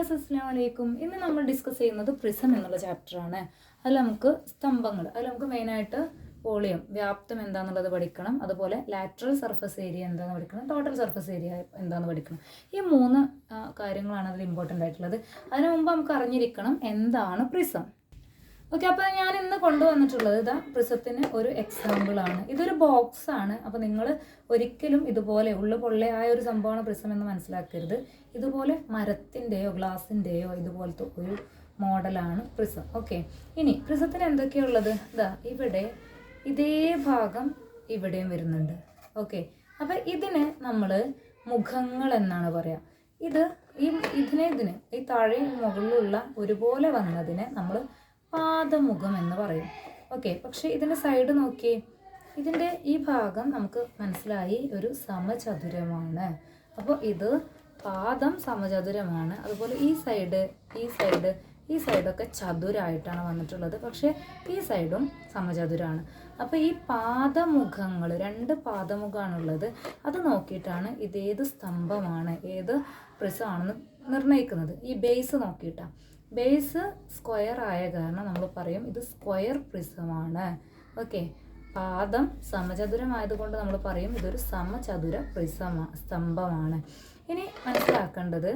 അസ്സാം വലൈക്കും ഇന്ന് നമ്മൾ ഡിസ്കസ് ചെയ്യുന്നത് പ്രിസം എന്നുള്ള ചാപ്റ്ററാണ് അതിൽ നമുക്ക് സ്തംഭങ്ങൾ അതിൽ നമുക്ക് മെയിനായിട്ട് വോളിയം വ്യാപ്തം എന്താണെന്നുള്ളത് പഠിക്കണം. അതുപോലെ ലാറ്ററൽ സർഫസ് ഏരിയ എന്താണെന്ന് പഠിക്കണം. ടോട്ടൽ സർഫസ് ഏരിയ എന്താണെന്ന് പഠിക്കണം. ഈ മൂന്ന് കാര്യങ്ങളാണ് അതിൽ ഇമ്പോർട്ടന്റ് ആയിട്ടുള്ളത്. അതിനു മുമ്പ് നമുക്ക് അറിഞ്ഞിരിക്കണം എന്താണ് പ്രിസം ഓക്കെ അപ്പോൾ ഞാൻ ഇന്ന് കൊണ്ടുവന്നിട്ടുള്ളത് ഇതാ പ്രിസത്തിന് ഒരു എക്സാമ്പിൾ ആണ്. ഇതൊരു ബോക്സ് ആണ്. അപ്പോൾ നിങ്ങൾ ഒരിക്കലും ഇതുപോലെ ഉള്ളു പൊള്ളയായ ഒരു സംഭവമാണ് പ്രിസം എന്ന് മനസ്സിലാക്കരുത്. ഇതുപോലെ മരത്തിന്റെയോ ഗ്ലാസിന്റെയോ ഇതുപോലത്തെ ഒരു മോഡലാണ് പ്രിസം. ഓക്കെ ഇനി പ്രിസത്തിന് എന്തൊക്കെയുള്ളത്? ഇതാ ഇവിടെ ഇതേ ഭാഗം ഇവിടെയും വരുന്നുണ്ട്. ഓക്കെ അപ്പം ഇതിന് നമ്മൾ മുഖങ്ങൾ എന്നാണ് പറയുക ഇത് ഈ ഇതിനെ ഇതിന് ഈ താഴെ മുകളിലുള്ള ഒരുപോലെ വന്നതിനെ നമ്മൾ പാദമുഖം എന്ന് പറയും. ഓക്കെ പക്ഷേ ഇതിന്റെ സൈഡ് നോക്കിയേ. ഇതിന്റെ ഈ ഭാഗം നമുക്ക് മനസ്സിലായി ഒരു സമചതുരമാണ്. അപ്പോൾ ഇത് പാദം സമചതുരമാണ്. അതുപോലെ ഈ സൈഡ് ഈ സൈഡ് ഈ സൈഡൊക്കെ ചതുരായിട്ടാണ് വന്നിട്ടുള്ളത്. പക്ഷേ ഈ സൈഡും സമചതുരാണ്. അപ്പോൾ ഈ പാദമുഖങ്ങൾ രണ്ട് പാദമുഖമാണുള്ളത് അത് നോക്കിയിട്ടാണ് ഇത് ഏത് സ്തംഭമാണ് ഏത് പ്രിസമാണെന്ന് നിർണയിക്കുന്നത്. ഈ ബേസ് നോക്കിയിട്ടാണ് ബേസ് സ്ക്വയർ ആയ കാരണം നമ്മൾ പറയും ഇത് സ്ക്വയർ പ്രിസമാണ് ഓക്കെ പാദം സമചതുരമായതുകൊണ്ട് നമ്മൾ പറയും ഇതൊരു സമചതുര പ്രിസമ സ്തംഭമാണ്. ഇനി മനസ്സിലാക്കേണ്ടത്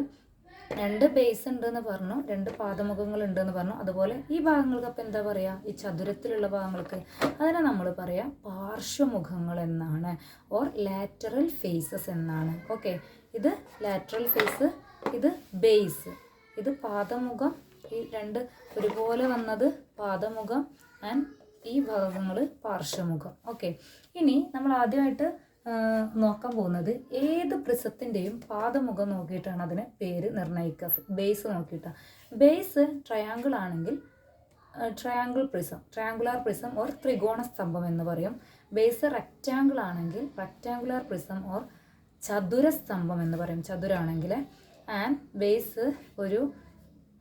രണ്ട് ബേസ് ഉണ്ടെന്ന് പറഞ്ഞു രണ്ട് പാദമുഖങ്ങൾ ഉണ്ടെന്ന് പറഞ്ഞു. അതുപോലെ ഈ ഭാഗങ്ങൾക്ക് അപ്പം എന്താ പറയുക ഈ ചതുരത്തിലുള്ള ഭാഗങ്ങൾക്ക്. അതിനെ നമ്മൾ പറയാം പാർശ്വമുഖങ്ങൾ എന്നാണ്. ഓർ ലാറ്ററൽ ഫേസസ് എന്നാണ്. ഓക്കെ ഇത് ലാറ്ററൽ ഫേസ് ഇത് ബേസ് ഇത് പാദമുഖം ഈ രണ്ട് ഒരുപോലെ വന്നത് പാദമുഖം ആൻഡ് ഈ ഭാഗങ്ങൾ പാർശ്വമുഖം. ഓക്കെ ഇനി നമ്മൾ ആദ്യമായിട്ട് നോക്കാൻ പോകുന്നത് ഏത് പ്രിസത്തിന്റെയും പാദമുഖം നോക്കിയിട്ടാണ് അതിന് പേര് നിർണയിക്കുക ബേസ് നോക്കിയിട്ടാണ് ബേസ് ട്രയാങ്കിൾ ആണെങ്കിൽ triangle prism triangular prism or ത്രികോണ സ്തംഭം എന്ന് പറയും. ബേസ് റെക്റ്റാങ്കിൾ ആണെങ്കിൽ റെക്റ്റാങ്കുലാർ പ്രിസം ഓർ ചതുര ചതുരസ്തംഭം എന്ന് പറയും ചതുരാണെങ്കിൽ ആൻഡ് ബേസ് ഒരു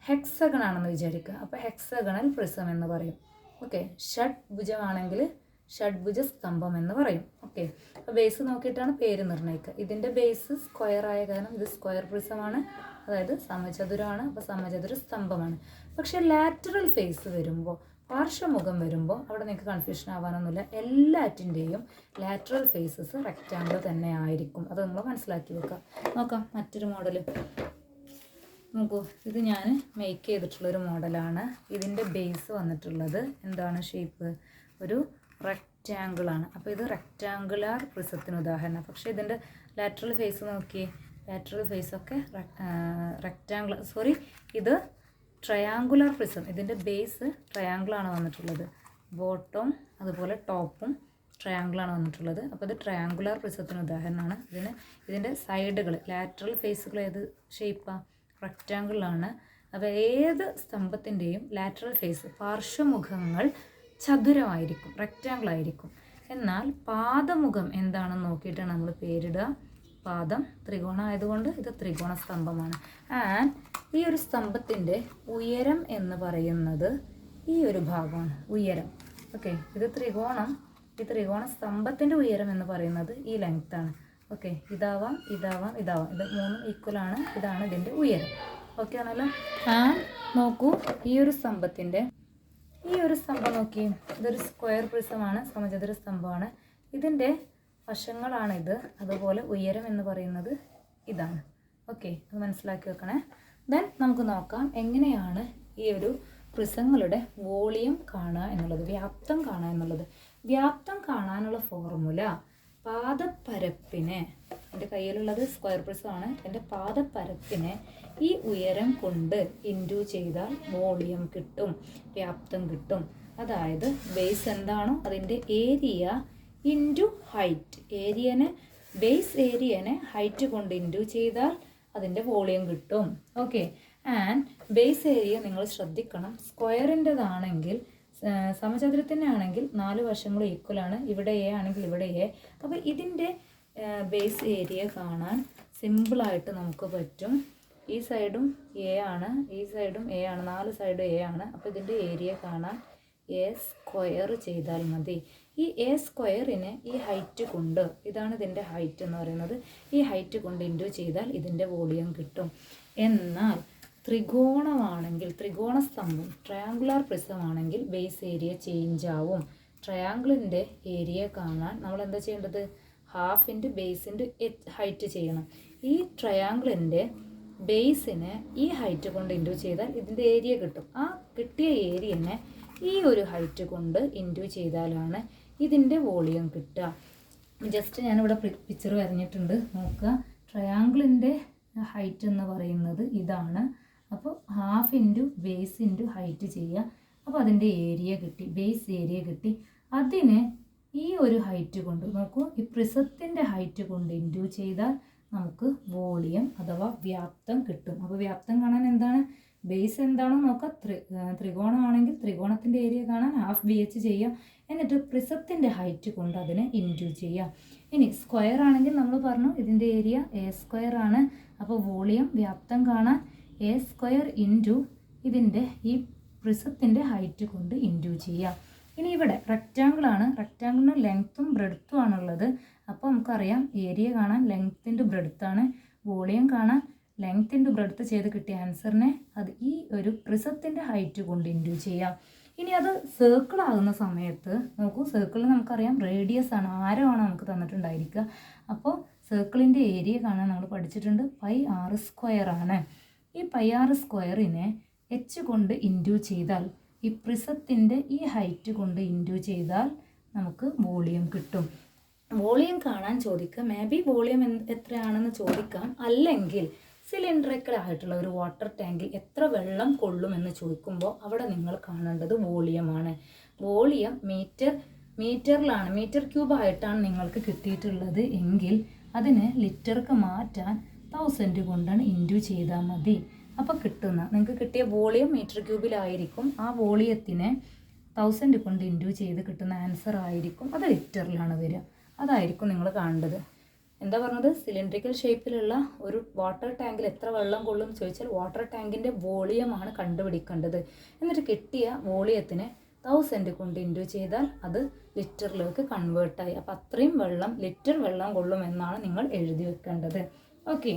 ഹെക്സഗൺ ആണെന്ന് വിചാരിക്കുക. അപ്പോൾ ഹെക്സഗണൽ പ്രിസം എന്ന് പറയും. ഓക്കെ? ഷഡ്ഭുജമാണെങ്കിൽ ഷഡ്ഭുജ സ്തംഭം എന്ന് പറയും. ഓക്കെ? അപ്പോൾ ബേസ് നോക്കിയിട്ടാണ് പേര് നിർണയിക്കുക. ഇതിന്റെ ബേസ് സ്ക്വയർ ആയ കാരണം ഇത് സ്ക്വയർ പ്രിസമാണ് അതായത് സമചതുരമാണ്. അപ്പോൾ സമചതുര സ്തംഭമാണ്. പക്ഷേ ലാറ്ററൽ ഫേസ് വരുമ്പോൾ പാർശ്വമുഖം വരുമ്പോൾ അവിടെ നിങ്ങൾക്ക് കൺഫ്യൂഷൻ ആവാനൊന്നുമില്ല. എല്ലാറ്റിന്റെയും ലാറ്ററൽ ഫേസസ് റെക്റ്റാങ്കിൾ തന്നെ ആയിരിക്കും അത് നിങ്ങൾ മനസ്സിലാക്കി വെക്കുക. നോക്കാം മറ്റൊരു മോഡൽ നോക്കൂ ഇത് ഞാൻ മേക്ക് ചെയ്തിട്ടുള്ളൊരു മോഡലാണ്. ഇതിന്റെ ബേസ് വന്നിട്ടുള്ളത് എന്താണ് ഷേപ്പ് ഒരു ആണ്. അപ്പോൾ ഇത് റെക്റ്റാങ്കുലാർ പ്രിസത്തിന് ഉദാഹരണം. പക്ഷേ ഇതിന്റെ ലാറ്ററൽ ഫേസ് നോക്കി ലാറ്ററൽ ഫേസ് ഒക്കെ റെക്റ്റാങ്കുലർ സോറി ഇത് ട്രയാങ്കുലർ പ്രിസം ഇതിന്റെ ബേസ് ട്രയാങ്കിളാണ് വന്നിട്ടുള്ളത്. ബോട്ടവും അതുപോലെ ടോപ്പും ട്രയാങ്കിളാണ് വന്നിട്ടുള്ളത്. അപ്പോൾ ഇത് ട്രയാങ്കുലർ പ്രിസത്തിന് ഉദാഹരണമാണ്. ഇതിന് ഇതിന്റെ സൈഡുകൾ ലാറ്ററൽ ഫേസുകൾ ഏത് ഷേപ്പാണ് റെക്റ്റാങ്കിളാണ് അപ്പോൾ ഏത് സ്തംഭത്തിന്റെയും ലാറ്ററൽ ഫേസ് പാർശ്വമുഖങ്ങൾ ചതുരമായിരിക്കും റെക്റ്റാങ്കിൾ ആയിരിക്കും. എന്നാൽ പാദമുഖം എന്താണെന്ന് നോക്കിയിട്ടാണ് നമ്മൾ പേരിടുക. പാദം ത്രികോണം ആയതുകൊണ്ട് ഇത് ത്രികോണ സ്തംഭമാണ്. ആൻഡ് ഈ ഒരു സ്തംഭത്തിന്റെ ഉയരം എന്ന് പറയുന്നത് ഈ ഒരു ഭാഗമാണ് ഉയരം. ഓക്കെ ഇത് ത്രികോണം. ഈ ത്രികോണ സ്തംഭത്തിന്റെ ഉയരം എന്ന് പറയുന്നത് ഈ ലെങ്ത്താണ് ഓക്കെ ഇതാവാം ഇതാവാം ഇതാവാം. ഇത് മൂന്നും ഈക്വലാണ് ഇതാണ് ഇതിന്റെ ഉയരം. ഓക്കെ ആണല്ലോ? ആൻഡ് നോക്കൂ ഈ ഒരു സ്തംഭത്തിന്റെ ഈ ഒരു സ്തംഭം നോക്കി. ഇതൊരു സ്ക്വയർ പ്രിസമാണ് സമചതുര സ്തംഭമാണ്. ഇതിന്റെ ഇത് അതുപോലെ ഉയരം എന്ന് പറയുന്നത് ഇതാണ്. ഓക്കെ അത് മനസ്സിലാക്കി വെക്കണേ. ദെൻ നമുക്ക് നോക്കാം എങ്ങനെയാണ് ഈ ഒരു പ്രിസങ്ങളുടെ വോളിയം കാണുക എന്നുള്ളത് വ്യാപ്തം കാണുക എന്നുള്ളത്. വ്യാപ്തം കാണാനുള്ള ഫോർമുല പാദപ്പരപ്പിനെ എന്റെ കയ്യിലുള്ളത് സ്ക്വയർ പ്രിസമാണ് എന്റെ പാദപ്പരപ്പിനെ ഈ ഉയരം കൊണ്ട് ഇന്റു ചെയ്താൽ വോളിയം കിട്ടും വ്യാപ്തം കിട്ടും. അതായത് ബേസ് എന്താണോ അതിന്റെ ഏരിയ ഇന്റു ഹൈറ്റ് ഏരിയനെ ബേസ് ഏരിയനെ ഹൈറ്റ് കൊണ്ട് ഇന്റു ചെയ്താൽ അതിന്റെ വോളിയം കിട്ടും. ഓക്കെ ആൻഡ് ബേസ് ഏരിയ നിങ്ങൾ ശ്രദ്ധിക്കണം. സ്ക്വയറിന്റെതാണെങ്കിൽ സമചതുരത്തിന്റെ ആണെങ്കിൽ നാല് വശങ്ങളും ഈക്വൽ ആണ്. ഇവിടെ എ ആണെങ്കിൽ ഇവിടെ എ അപ്പോൾ ഇതിന്റെ ബേസ് ഏരിയ കാണാൻ സിമ്പിളായിട്ട് നമുക്ക് പറ്റും. ഈ സൈഡും എ ആണ്. ഈ സൈഡും എ ആണ്. നാല് സൈഡും എ ആണ്. അപ്പോൾ ഇതിന്റെ ഏരിയ കാണാൻ എ സ്ക്വയർ ചെയ്താൽ മതി. ഈ എ സ്ക്വയറിനെ ഈ ഹൈറ്റ് കൊണ്ട് ഇതാണ് ഇതിന്റെ ഹൈറ്റ് എന്ന് പറയുന്നത്. ഈ ഹൈറ്റ് കൊണ്ട് ഇന്റു ചെയ്താൽ ഇതിന്റെ വോളിയം കിട്ടും. എന്നാൽ ത്രികോണമാണെങ്കിൽ ത്രികോണ സ്തംഭം ട്രയാങ്കുലാർ പ്രിസമാണെങ്കിൽ ബേസ് ഏരിയ ചേഞ്ച് ആവും. ട്രയാങ്കിളിന്റെ ഏരിയ കാണാൻ നമ്മൾ എന്താ ചെയ്യേണ്ടത് ഹാഫിന്റെ ബേസിന്റെ ബേസ് ഹൈറ്റ് ചെയ്യണം. ഈ ട്രയാങ്കിളിന്റെ ബേസിനെ ഈ ഹൈറ്റ് കൊണ്ട് ഇന്റു ചെയ്താൽ ഇതിന്റെ ഏരിയ കിട്ടും. ആ കിട്ടിയ ഏരിയനെ ഈ ഒരു ഹൈറ്റ് കൊണ്ട് ഇന്റു ചെയ്താലാണ് ഇതിന്റെ വോളിയം കിട്ടുക. ജസ്റ്റ് ഞാനിവിടെ പിക്ചർ വരഞ്ഞിട്ടുണ്ട്. നോക്കുക. ട്രയാങ്കിളിന്റെ ഹൈറ്റ് എന്ന് പറയുന്നത് ഇതാണ്. അപ്പോൾ half into base into height ചെയ്യുക. അപ്പോൾ അതിന്റെ ഏരിയ കിട്ടി ബേസ് ഏരിയ കിട്ടി. അതിനെ ഈ ഒരു ഹൈറ്റ് കൊണ്ട് നോക്കൂ ഈ പ്രിസത്തിന്റെ ഹൈറ്റ് കൊണ്ട് ഇന്റു ചെയ്താൽ നമുക്ക് വോളിയം അഥവാ വ്യാപ്തം കിട്ടും. അപ്പോൾ വ്യാപ്തം കാണാൻ എന്താണ്? ബേസ് എന്താണോ നോക്കുക ത്രി ത്രികോണമാണെങ്കിൽ ത്രികോണത്തിന്റെ ഏരിയ കാണാൻ ഹാഫ് ബി എച്ച് ചെയ്യാം. എന്നിട്ട് പ്രിസത്തിന്റെ ഹൈറ്റ് കൊണ്ട് അതിനെ ഇന്റു ചെയ്യാം. ഇനി സ്ക്വയർ ആണെങ്കിൽ നമ്മൾ പറഞ്ഞു ഇതിന്റെ ഏരിയ എ സ്ക്വയർ ആണ്. അപ്പോൾ വോളിയം വ്യാപ്തം കാണാൻ എ സ്ക്വയർ ഇന്റു ഇതിന്റെ ഈ പ്രിസത്തിന്റെ ഹൈറ്റ് കൊണ്ട് ഇന്റു ചെയ്യാം. ഇനി ഇവിടെ റെക്റ്റാങ്കിൾ ആണ്. റെക്റ്റാങ്കിളിന് ലെങ്ത്തും ബ്രെഡ്ത്തും ആണുള്ളത്. അപ്പോൾ നമുക്കറിയാം ഏരിയ കാണാൻ ലെങ്ത്തിന്റെ ബ്രെഡ്ത്താണ് വോളിയം കാണാൻ ലെങ്ത്തിന്റെ ബ്രെഡ്ത്ത് ചെയ്ത് കിട്ടിയ ആൻസറിനെ അത് ഈ ഒരു പ്രിസത്തിന്റെ ഹൈറ്റ് കൊണ്ട് ഇന്റു ചെയ്യാം. ഇനി അത് സർക്കിൾ ആകുന്ന സമയത്ത് നോക്കൂ സർക്കിളിൽ നമുക്കറിയാം റേഡിയസ് ആണ്. ആരമാണ് നമുക്ക് തന്നിട്ടുണ്ടായിരിക്കുക? അപ്പോൾ സർക്കിളിന്റെ ഏരിയ കാണാൻ നമ്മൾ പഠിച്ചിട്ടുണ്ട്. പൈ ആറ് സ്ക്വയർ ആണ്. ഈ പൈ സ്ക്വയറിനെ എച്ച് കൊണ്ട് ഇന്റു ചെയ്താൽ ഈ പ്രിസത്തിന്റെ ഈ ഹൈറ്റ് കൊണ്ട് ഇന്റു ചെയ്താൽ നമുക്ക് വോളിയം കിട്ടും. വോളിയം കാണാൻ ചോദിക്കുക മേ ബി വോളിയം എത്രയാണെന്ന് ചോദിക്കാം. അല്ലെങ്കിൽ സിലിണ്ടറിക്കൽ ആയിട്ടുള്ള ഒരു വാട്ടർ ടാങ്കിൽ എത്ര വെള്ളം കൊള്ളുമെന്ന് ചോദിക്കുമ്പോൾ അവിടെ നിങ്ങൾ കാണേണ്ടത് വോളിയമാണ്. വോളിയം മീറ്റർ മീറ്ററിലാണ് മീറ്റർ ക്യൂബായിട്ടാണ് നിങ്ങൾക്ക് കിട്ടിയിട്ടുള്ളത് എങ്കിൽ അതിന് ലിറ്റർക്ക് മാറ്റാൻ തൗസൻഡ് കൊണ്ടാണ് ഇന്റു ചെയ്താൽ മതി. അപ്പോൾ കിട്ടുന്ന നിങ്ങൾക്ക് കിട്ടിയ വോളിയം മീറ്റർ ക്യൂബിലായിരിക്കും. ആ വോളിയത്തിനെ തൗസൻഡ് കൊണ്ട് ഇന്റു ചെയ്ത് കിട്ടുന്ന ആൻസർ ആയിരിക്കും. അത് ലിറ്ററിലാണ് വരിക. അതായിരിക്കും നിങ്ങൾ കാണേണ്ടത്. എന്താ പറഞ്ഞത്? സിലിണ്ടറിക്കൽ ഷേപ്പിലുള്ള ഒരു വാട്ടർ ടാങ്കിൽ എത്ര വെള്ളം കൊള്ളും ചോദിച്ചാൽ വാട്ടർ ടാങ്കിന്റെ വോളിയമാണ് കണ്ടുപിടിക്കേണ്ടത്. എന്നിട്ട് കിട്ടിയ വോളിയത്തിനെ തൗസൻഡ് കൊണ്ട് ഇന്റു ചെയ്താൽ അത് ലിറ്ററിലേക്ക് കൺവേർട്ടായി അപ്പോൾ അത്രയും വെള്ളം ലിറ്റർ വെള്ളം കൊള്ളുമെന്നാണ് നിങ്ങൾ എഴുതി വെക്കേണ്ടത്. ഓക്കെ